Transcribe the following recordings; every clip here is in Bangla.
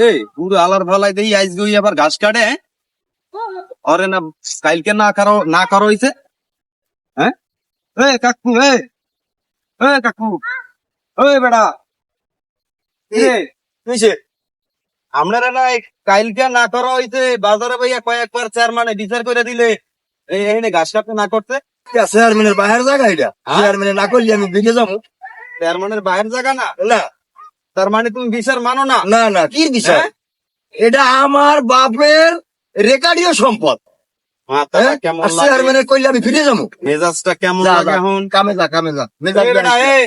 এই পুরো আলার ভালাই দেই আইজ গই আবার ঘাস কাটে হ্যাঁ? অরে না কালকে না কারও না কারও হইছে? হ্যাঁ? এ কাকু এ এ কাকু ওই বেড়া এ কিসে আপনারা না কালকে না করা হইছে বাজারে ভাইয়া কয়েকবার চেয়ারম্যানে বিচার করে দিলে এই এই ঘাস কাটতে না করতে। চেয়ারম্যানের বাইরের জায়গা এটা? চেয়ারম্যানে না করলে আমি বিকে যাব। চেয়ারম্যানের বাইরের জায়গা না? না। তার মানে তুমি বিচার মানো না? না না কি বিষয় হ্যাঁ? এটা আমার বাপের রেকার্ডীয় সম্পদ। হ্যাঁ? কইলে আমি ফিরে যাব। মেজাজটা কেমন লাগে এখন? কামে যা কামে যা মেজাজ এই বেটা, গাড়ি। এই,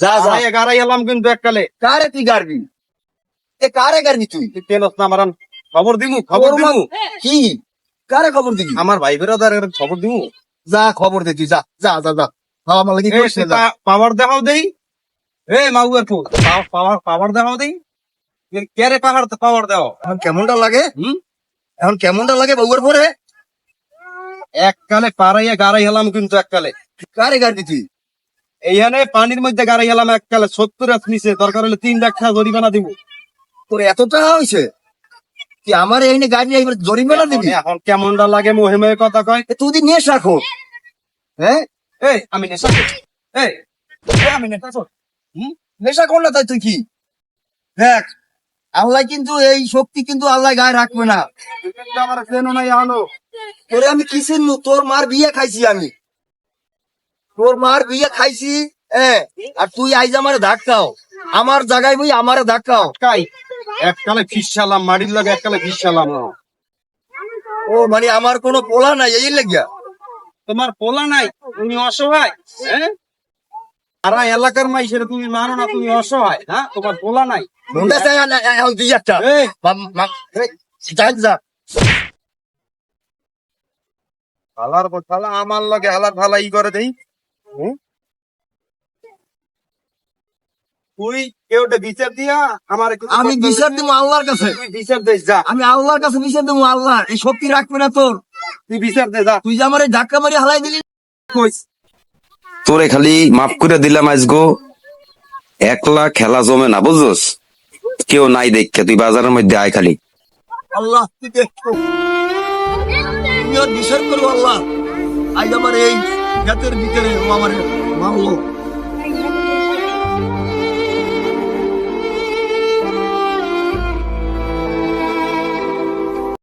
যা যা। আড়াইয়ে গাড়াই এলাম কিন্তু এককালে। কারে তুই গাড়বি? এ কারে গাড়বি তুই? তুই তেলস না মারান খবর দিমু খবর দিমু। কি? কারে খবর দিবি? আমার ভাই বেরোদার খবর দিমু। যা খবর দে তুই যা যা যা যা। পাওয়ার দেখাও দেই। এ মাউয়ার ফুল পাওয়ার পাওয়ার দেখাও দেই? কে রে পাহাড় পাওয়ার দাও? এখন কেমনটা লাগে? হুম? এখন কেমনটা লাগে বউয়ের পরে? এককালে পাড়াইয়া গাড়াই হেলাম কিন্তু এককালে। কারে গাড়বি তুই এইখানে পানির মধ্যে গাড়াই হেলাম এককালে সত্তর হাত নিচে দরকার হলে তিন লাখ টাকা জরিমানা দিব। তোর এত টাকা হয়েছে তুই আমার এই গাড়ি এইবার জরিমানা দিবি? এখন কেমনটা লাগে মহিমে কথা কয়? তুই নিয়ে রাখো হ্যাঁ? এই আমি নেশা এই, আমি নেশা নেশা কর না তাই তুই কি? দেখ আল্লাহ কিন্তু এই শক্তি কিন্তু আল্লাহ গায়ে রাখবে না। আমার চেনো নাই আলো। তোরে আমি কি চিনলু তোর মার বিয়ে খাইছি আমি। তোর মার বিয়ে খাইছি হ্যাঁ আর তুই আইজ আমার ধাক্কাও। আমার জায়গায় বই আমারে ধাক্কাও। কাই? এককালে ফিসালাম মাটির লাগে এককালে ফিসালাম ও মানে আমার কোনো পোলা নাই এই লাগিয়া। তোমার পোলা নাই? তুমি অসহায় হ্যাঁ? সারা এলাকার মাইসের তুমি মানো না তুমি অসহায় হ্যাঁ? তোমার পোলা নাই। এখন একটা। হালার আমার লগে হালার ভালা ই করে দেই। তুই কেউ বিচার দিয়া আমার আমি বিচার দিব। আল্লাহর কাছে। তুই বিচার দিস যা। আমি আল্লাহর কাছে বিচার দেবো আল্লাহ এই শক্তি রাখবে না তোর। তুই বিচার দে যা। তুই যে আমার এই ধাক্কা মারি হালাই দিলি কইস। তোরে খালি মাফ করে দিলাম আজগো। একলা খেলা জমে না, বুঝছস? কেউ নাই দেখে, তুই বাজারের মধ্যে আয় খালি। আল্লাহ আল্লাহ। আজ আমার এই জাতের ভিতরে আমার মামলো